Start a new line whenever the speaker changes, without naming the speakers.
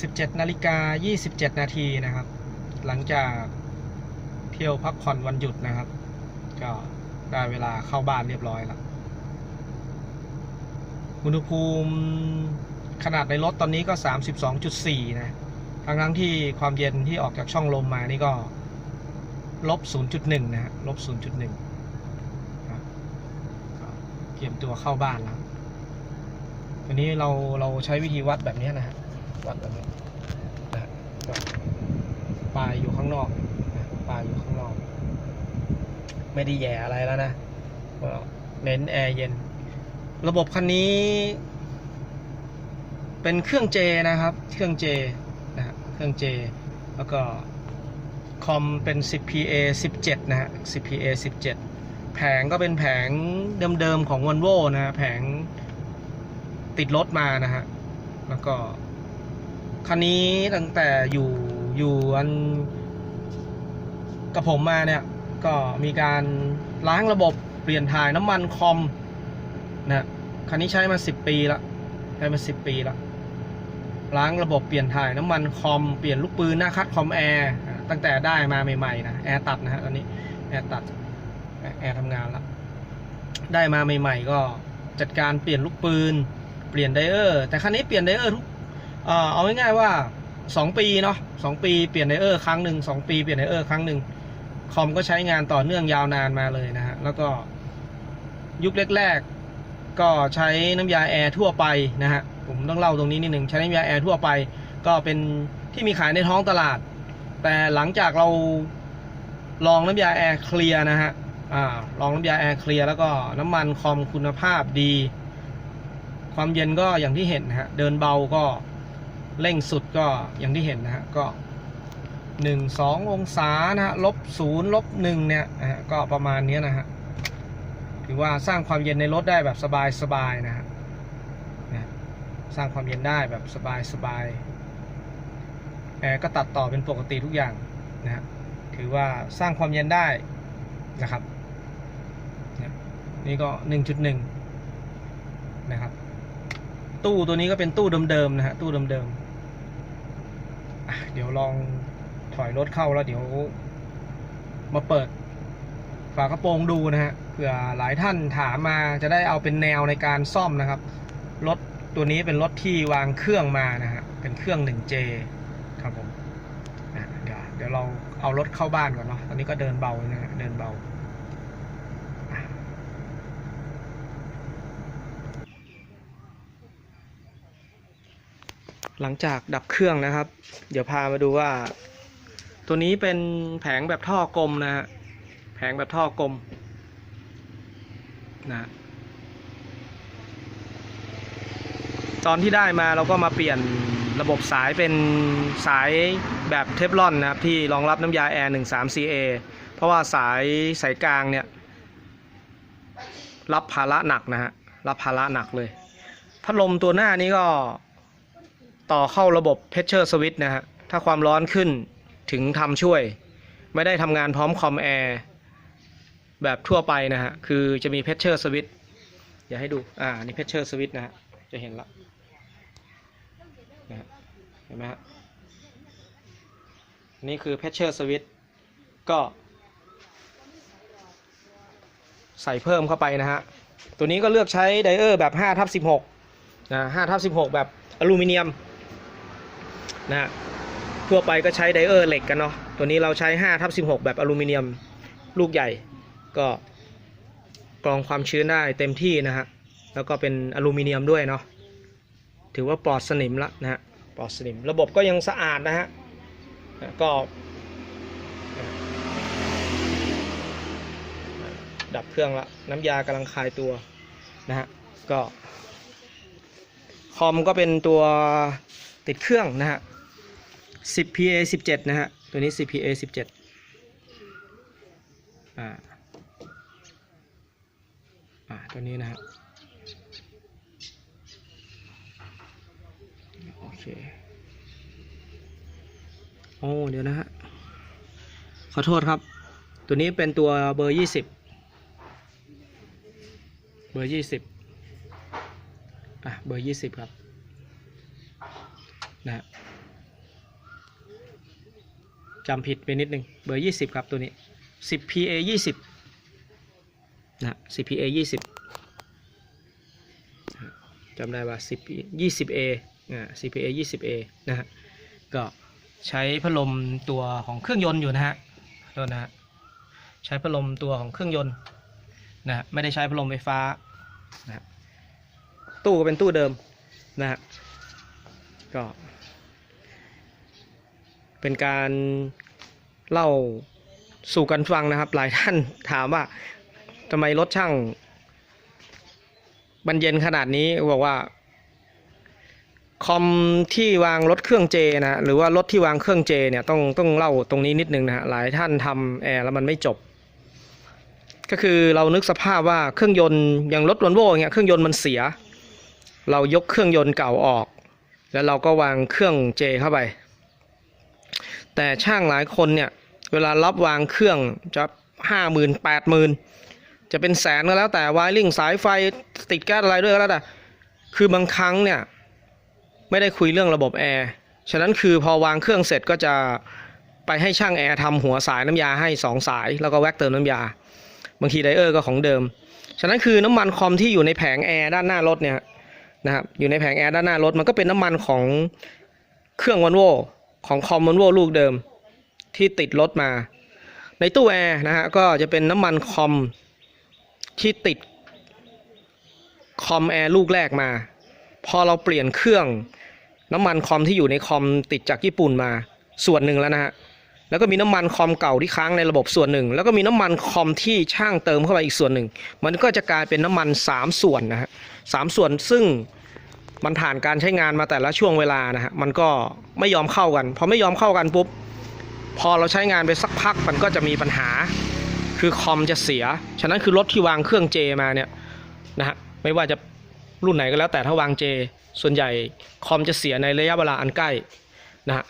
17นาฬิกา27 นาทีนะครับ หลังจากเที่ยวพักผ่อนวันหยุดนะครับ ก็ได้เวลาเข้าบ้านเรียบร้อยแล้ว อุณหภูมิขนาดในรถตอนนี้ก็ 32.4 นะทั้งทั้งที่ความเย็นที่ออกจากช่องลมมานี่ก็ลบ 0.1 นะฮะลบ 0.1ครับเตรียมตัวเข้าบ้านแล้ววันนี้เราเราใช้วิธีวัดแบบนี้นะฮะ วัดแบบนี้นะก็ปลายอยู่ข้างนอกนะปลายอยู่ข้างนอก ไม่ได้แย่อะไรแล้วนะก็เน้นแอร์เย็น ระบบคันนี้ เป็นเครื่องเจนะครับ เครื่องเจนะเครื่องเจ แล้วก็คอมเป็น 10PA 17 นะฮะ 10PA 17 แผงก็เป็นแผงเดิมๆของ Volvo นะ แผงติดรถมานะฮะ แล้วก็ คันนี้ตั้งแต่อยู่อยู่อันกับผมมาเนี่ย ก็มีการล้างระบบเปลี่ยนถ่ายน้ำมันคอมนะคันนี้ใช้มา10ปีละใช้มา10ปีละล้างระบบเปลี่ยนถ่ายน้ำมันคอมเปลี่ยนลูกปืนหน้าคัดคอมแอร์ตั้งแต่ได้มาใหม่ๆนะแอร์ตัดนะฮะตอนนี้แอร์ตัดแอร์ทำงานละได้มาใหม่ ๆ ก็จัดการเปลี่ยนลูกปืน เปลี่ยนไดเออร์แต่คันนี้เปลี่ยนไดเออร์ทุก เอาง่ายๆว่าสองปีเนาะสองปีเปลี่ยนไดเออร์ครั้งหนึ่งสองปีเปลี่ยนไดเออร์ครั้งหนึ่งคอมก็ใช้งานต่อเนื่องยาวนานมาเลยนะฮะ แล้วก็ยุคแรกๆ ก็ใช้น้ำยาแอร์ทั่วไปนะฮะ ผมต้องเล่าตรงนี้นิดหนึ่งใช้น้ำยาแอร์ทั่วไป ก็เป็นที่มีขายในท้องตลาด แต่หลังจากเราลองน้ำยาแอร์เคลียร์นะฮะอลองน้ำยาแอร์เคลียร์แล้วก็น้ำมันคอมคุณภาพดี ความเย็นก็อย่างที่เห็นนะฮะ เดินเบาก็ เร่งสุดก็อย่างที่เห็นนะฮะก็หนึ่งสององศานะฮะลบศูนย์ลบหนึ่งเนี่ยนะฮะก็ประมาณเนี้ยนะฮะถือว่าสร้างความเย็นในรถได้แบบสบายสบายๆนะฮะนะสร้างความเย็นได้แบบสบายสบายแอร์ก็ตัดต่อเป็นปกติทุกอย่างนะฮะถือว่าสร้างความเย็นได้นะครับนะนี่ก็หนึ่งจุดหนึ่งนะครับ ตู้ตัวนี้ก็เป็นตู้เดิมๆนะฮะ ตู้เดิมๆเดี๋ยวลองถอยรถเข้าแล้วเดี๋ยว มาเปิด ฝากระโปรงดูนะฮะเผื่อหลายท่านถามมาจะได้เอาเป็นแนวในการซ่อมนะครับ รถตัวนี้เป็นรถที่วางเครื่องมานะฮะ เป็นเครื่อง 1J ครับผมเดี๋ยวเดี๋ยวเราเอารถเข้าบ้านก่อนเนาะ ตอนนี้ก็เดินเบานะฮะ เดินเบา หลังจากดับเครื่องนะครับ เดี๋ยวพามาดูว่า ตัวนี้เป็นแผงแบบท่อกลมนะฮะแผงแบบท่อกลมนะตอนที่ได้มาเราก็มาเปลี่ยนระบบสายเป็นสายแบบเทฟลอนนะครับ ที่รองรับน้ำยาแอร์ 13CA เพราะว่าสายสายกลางเนี่ย รับภาระหนักนะฮะ รับภาระหนักเลย พัดลมตัวหน้านี้ก็ ต่อเข้าระบบเพชเชอร์สวิตนะฮะ ถ้าความร้อนขึ้นถึงทำช่วย ไม่ได้ทำงานพร้อมคอมแอร์แบบทั่วไปนะฮะ คือจะมีเพชเชอร์สวิตอย่าให้ดู อ่า นี่เพชเชอร์สวิตนะฮะ จะเห็นละนะฮะเห็นไหมฮะ นี่คือเพชเชอร์สวิตก็ใส่เพิ่มเข้าไปนะฮะ ตัวนี้ก็เลือกใช้ไดเออร์แบบ5ทับ16นะ5ทับ16 แบบอลูมิเนียม นะทั่วไปก็ใช้ไดเออร์เหล็กกันเนาะตัวนี้เราใช้5ทับ16 แบบอลูมิเนียมลูกใหญ่ ก็กรองความชื้นได้เต็มที่นะฮะแล้วก็เป็นอลูมิเนียมด้วยเนาะถือว่าปลอดสนิมละนะฮะปลอดสนิมระบบก็ยังสะอาดนะฮะก็ดับเครื่องละน้ำยากำลังคลายตัวนะฮะก็คอมก็เป็นตัวติดเครื่องนะฮะ 10PA 17 นะฮะ ตัวนี้ 10PA 17 อ่า อ่า ตัวนี้นะฮะ โอเค โอ้ เดี๋ยวนะฮะ ขอโทษครับ ตัวนี้เป็นตัวเบอร์ 20 เบอร์ 20 อะ เบอร์ 20 ครับ นะฮะ จำผิดไปนิดนึงเบอร์ 20 ครับตัวนี้ 10 PA 20นะ 10 PA 20จำได้ว่า 10 20A อ่า 10 PA 20A นะฮะก็ใช้พัดลมตัวของเครื่องยนต์อยู่นะฮะโทษนะฮะใช้พัดลมตัวของเครื่องยนต์นะไม่ได้ใช้พัดลมไฟฟ้านะฮะตู้ก็เป็นตู้เดิมนะฮะก็ เป็นการเล่าสู่กันฟังนะครับ หลายท่านถามว่าทำไมรถช่างบรรเย็นขนาดนี้บอกว่าคอมที่วางรถเครื่องเจนะหรือว่ารถที่วางเครื่องเจเนี่ยต้องต้องเล่าตรงนี้นิดนึงนะฮะหลายท่านทำแอร์แล้วมันไม่จบ ก็คือเรานึกสภาพว่าเครื่องยนต์อย่างรถวอลโว่เงี้ยเครื่องยนต์มันเสีย เรายกเครื่องยนต์เก่าออก แล้วเราก็วางเครื่องเจเข้าไป แต่ช่างหลายคนเนี่ย เวลารับวางเครื่องจะห้าหมื่นแปดหมื่นจะเป็นแสนก็แล้วแต่วายริ่งสายไฟติดแก๊สอะไรด้วยก็แล้วแต่คือบางครั้งเนี่ย ไม่ได้คุยเรื่องระบบแอร์ฉะนั้นคือพอวางเครื่องเสร็จก็จะไปให้ช่างแอร์ทำหัวสายน้ำยาให้สองสาย แล้วก็แว็กเติมน้ำยา บางทีไดเออร์ก็ของเดิม ฉะนั้นคือน้ำมันคอมที่อยู่ในแผงแอร์ด้านหน้ารถเนี่ยนะครับอยู่ในแผงแอร์ด้านหน้ารถมันก็เป็นน้ำมันของเครื่องวันโว ของคอมวันโวลูกเดิมที่ติดรถมา ในตู้แอร์นะฮะก็จะเป็นน้ำมันคอมที่ติดคอมแอร์ลูกแรกมา พอเราเปลี่ยนเครื่องน้ำมันคอมที่อยู่ในคอมติดจากญี่ปุ่นมาส่วนหนึ่งแล้วนะฮะแล้วก็มีน้ำมันคอมเก่าที่ค้างในระบบส่วนหนึ่ง แล้วก็มีน้ำมันคอมที่ช่างเติมเข้าไปอีกส่วนหนึ่ง มันก็จะกลายเป็นน้ำมันสามส่วนนะฮะสามส่วนซึ่ง มันผ่านการใช้งานมาแต่ละช่วงเวลานะฮะมันก็ไม่ยอมเข้ากันพอไม่ยอมเข้ากันปุ๊บพอเราใช้งานไปสักพักมันก็จะมีปัญหา คือคอมจะเสีย ฉะนั้นคือรถที่วางเครื่องเจมาเนี่ยนะฮะไม่ว่าจะรุ่นไหนก็แล้วแต่ถ้าวางเจ ส่วนใหญ่คอมจะเสียในระยะเวลาอันใกล้นะฮะ